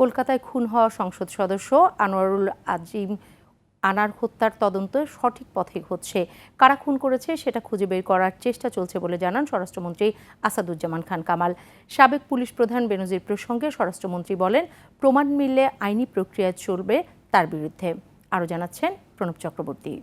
কলকাতায় খুন হওয়া সংসদ সদস্য আনোয়ারুল আজিম আনার হত্যার তদন্ত সঠিক পথে হচ্ছে কারা খুন করেছে সেটা খুঁজে বের করার চেষ্টা চলছে বলে জানান স্বরাষ্ট্রমন্ত্রী আসাদুজ্জামান খান কামাল। সাবেক পুলিশ প্রধান বেনজির প্রসঙ্গে স্বরাষ্ট্রমন্ত্রী বলেন, প্রমাণ মিললে আইনি প্রক্রিয়া চলবে তার বিরুদ্ধে। আরও জানাচ্ছেন প্রণব চক্রবর্তী।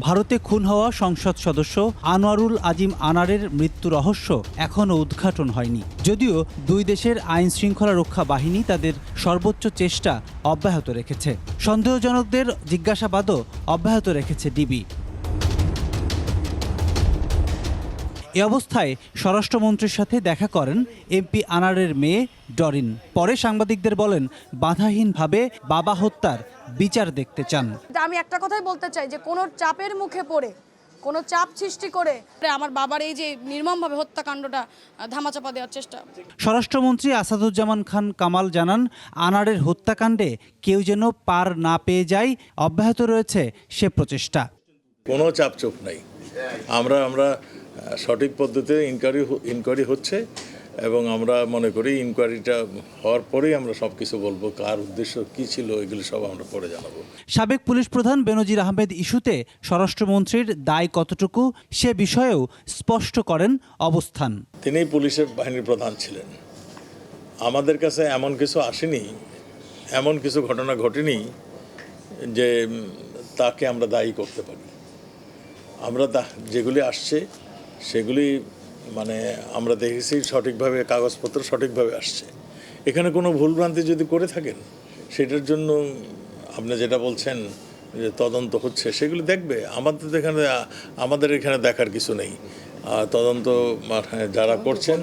ভারতে খুন হওয়া সংসদ সদস্য আনোয়ারুল আজিম আনারের মৃত্যু রহস্য এখনও উদ্ঘাটন হয়নি। যদিও দুই দেশের আইন শৃঙ্খলা রক্ষা বাহিনী তাদের সর্বোচ্চ চেষ্টা অব্যাহত রেখেছে। সন্দেহজনকদের জিজ্ঞাসাবাদও অব্যাহত রেখেছে ডিবি। এ অবস্থায় স্বরাষ্ট্রমন্ত্রীর সাথে দেখা করেন এমপি আনারের মেয়ে ডরিন। পরে সাংবাদিকদের বলেন বাধাহীনভাবে বাবা হত্যার বিচার দেখতে চান। আমি একটা কথাই বলতে চাই যে কোনো চাপের মুখে পড়ে কোনো চাপ সৃষ্টি করে আমার বাবার এই যে নির্মমভাবে হত্যাকাণ্ডটা ধামাচাপা দেওয়ার চেষ্টা। স্বরাষ্ট্রমন্ত্রী আসাদুজ্জামান খান কামাল জানান আনারের হত্যাকাণ্ডে কেউ যেন পার না পেয়ে যায় অব্যাহত রয়েছে সে প্রচেষ্টা। কোনো চাপচোপ নাই। আমরা আমরা সঠিক পদ্ধতিতে ইনকোয়ারি ইনকোয়ারি হচ্ছে এবং আমরা মনে করি ইনকোয়ারিটা হওয়ার পরেই আমরা সব কিছু বলব কার উদ্দেশ্য কী ছিল এগুলো সব আমরা পরে জানাব। সাবেক পুলিশ প্রধান বেনজির আহমেদ ইস্যুতে স্বরাষ্ট্রমন্ত্রীর দায় কতটুকু সে বিষয়েও স্পষ্ট করেন অবস্থান। তিনি পুলিশের বাহিনীর প্রধান ছিলেন। আমাদের কাছে এমন কিছু আসেনি এমন কিছু ঘটনা ঘটেনি যে তাকে আমরা দায়ী করতে পারি। আমরা তা যেগুলি আসছে সেগুলি মানে আমরা দেখেছি সঠিকভাবে, কাগজপত্র সঠিকভাবে আসছে। এখানে কোনো ভুলভ্রান্তি যদি করে থাকেন, সেটার জন্য আপনি যেটা বলছেন, যে তদন্ত হচ্ছে, সেগুলি দেখবে। আমাদের এখানে আমাদের এখানে দেখার কিছু নেই। তদন্ত যারা করছেন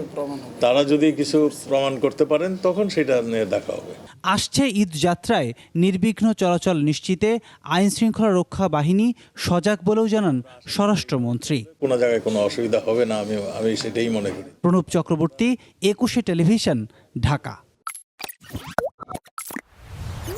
তারা যদি কিছু প্রমাণ করতে পারেন তখন সেটা নিয়ে দেখা হবে। আসছে ঈদ যাত্রায় নির্বিঘ্ন চলাচল নিশ্চিতে আইন শৃঙ্খলা রক্ষা বাহিনী সজাগ বলেও জানান স্বরাষ্ট্রমন্ত্রী। কোনো জায়গায় কোনো অসুবিধা হবে না আমি আমি সেটাই মনে করি। প্রণব চক্রবর্তী একুশে টেলিভিশন ঢাকা।